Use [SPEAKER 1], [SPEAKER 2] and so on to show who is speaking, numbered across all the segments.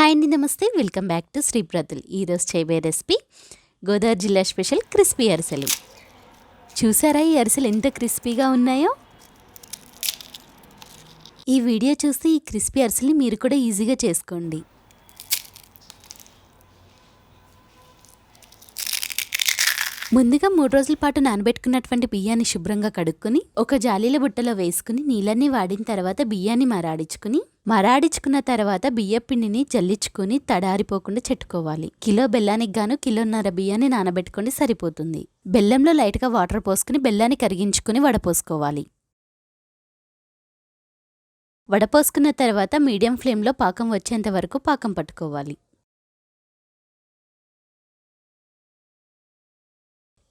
[SPEAKER 1] Hi అండి నమస్తే welcome back to శ్రీప్రతుల్ ఈరోజు చేయబోయే రెసిపీ గోదావరి జిల్లా స్పెషల్ క్రిస్పీ అరిసెలు చూసారా ఈ అరిసెలు ఎంత క్రిస్పీగా ఉన్నాయో? ఈ వీడియో చూస్తే ఈ క్రిస్పీ అరిసెలు మీరు కూడా ఈజీగా చేసుకోండి. ముందుగా మూడు రోజుల పాటు నానబెట్టుకున్నటువంటి బియ్యాన్ని శుభ్రంగా కడుక్కొని ఒక జాలీల బుట్టలో వేసుకుని నీళ్ళన్నీ వాడిన తర్వాత బియ్యాన్ని మరాడించుకుని మరాడించుకున్న తర్వాత బియ్య పిండిని జల్లించుకుని తడారిపోకుండా చెట్టుకోవాలి. కిలో బెల్లానికి గాను కిలోన్నర బియ్యాన్ని నానబెట్టుకుని సరిపోతుంది. బెల్లంలో లైట్గా వాటర్ పోసుకుని బెల్లాన్ని కరిగించుకుని వడపోసుకోవాలి. వడపోసుకున్న తర్వాత మీడియం ఫ్లేమ్లో పాకం వచ్చేంత వరకు పాకం పట్టుకోవాలి.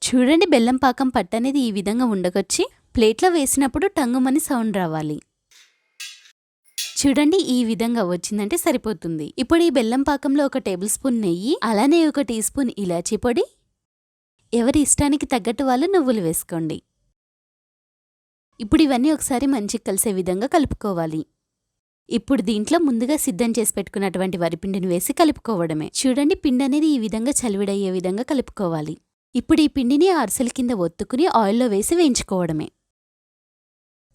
[SPEAKER 1] చూడండి బెల్లం పాకం పట్టనేది ఈ విధంగా ఉండకొచ్చి ప్లేట్లో వేసినప్పుడు టంగుమని సౌండ్ రావాలి. చూడండి ఈ విధంగా వచ్చిందంటే సరిపోతుంది. ఇప్పుడు ఈ బెల్లం పాకంలో ఒక టేబుల్ స్పూన్ నెయ్యి అలానే ఒక టీ స్పూన్ ఇలాచీ పొడి. ఎవరి ఇష్టానికి తగ్గట్టు వాళ్ళు నువ్వులు వేసుకోండి. ఇప్పుడు ఇవన్నీ ఒకసారి మంచిగా కలిసే విధంగా కలుపుకోవాలి. ఇప్పుడు దీంట్లో ముందుగా సిద్ధం చేసి పెట్టుకున్నటువంటి వరిపిండిని వేసి కలుపుకోవడమే. చూడండి పిండి అనేది ఈ విధంగా చలివిడయ్యే విధంగా కలుపుకోవాలి. ఇప్పుడు ఈ పిండిని అరిసెల కింద ఒత్తుకుని ఆయిల్లో వేసి వేయించుకోవడమే.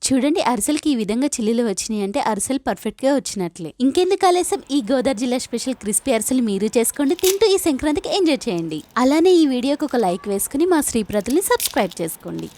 [SPEAKER 1] చూడండి అరిసెలకి ఈ విధంగా చిల్లీలు వచ్చినాయి అంటే అరిసెలు పర్ఫెక్ట్గా వచ్చినట్లే. ఇంకెందుకు ఆలస్యం? ఈ గోదావరి జిల్లా స్పెషల్ క్రిస్పీ అరిసెలు మీరు చేసుకోండి తింటూ ఈ సంక్రాంతికి ఎంజాయ్ చేయండి. అలానే ఈ వీడియోకి ఒక లైక్ వేసుకుని మా శ్రీప్రతుల్ని సబ్స్క్రైబ్ చేసుకోండి.